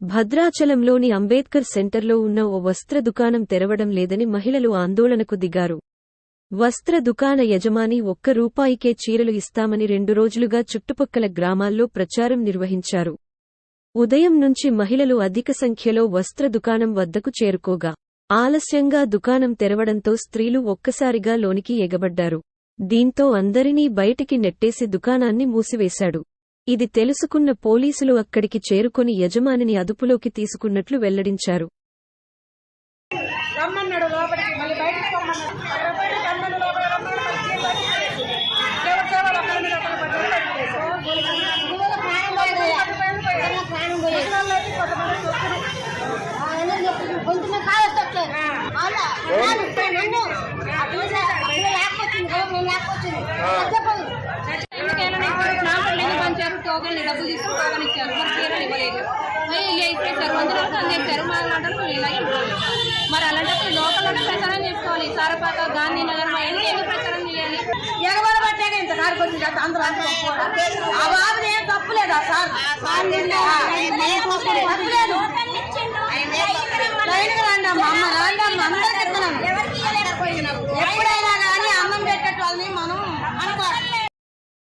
భద్రాచలంలోని అంబేద్కర్ సెంటర్లో ఉన్న ఓ వస్త్ర దుకాణం తెరవడం లేదని మహిళలు ఆందోళనకు దిగారు. వస్త్ర దుకాణ యజమాని ఒక్క రూపాయికే చీరలు ఇస్తామని రెండు రోజులుగా చుట్టుపక్కల గ్రామాల్లో ప్రచారం నిర్వహించారు. ఉదయం నుంచి మహిళలు అధిక సంఖ్యలో వస్త్ర దుకాణం వద్దకు చేరుకోగా ఆలస్యంగా దుకాణం తెరవడంతో స్త్రీలు ఒక్కసారిగా లోనికి ఎగబడ్డారు. దీంతో అందరినీ బయటికి నెట్టేసి దుకాణాన్ని మూసివేశాడు. ఇది తెలుసుకున్న పోలీసులు అక్కడికి చేరుకొని యజమానిని అదుపులోకి తీసుకున్నట్లు వెల్లడించారు లేకపోతుంది లేకపోతుంది ఒకరిని డబ్బు తీసుకుపోవాలని ఇచ్చారు మరి చీరలు ఇవ్వలేదు మరి ఇల్లు ఇచ్చేసారు వంద రోజులు అందేశారు మా అలాంటి మేము ఇలాగే మరి అలాంటప్పుడు లోకల్లోనే ప్రచారం చేసుకోవాలి సారపాక గాంధీనగర్ మా ఎన్ని ఎందుకు ప్రచారం చేయాలి ఎగబడి ఇంత కారు కొంచెం కదా అందరూ అందరూ ఆ బాబు ఏం తప్పులేదా సార్ తప్పులేదు రండి అమ్మ అమ్మ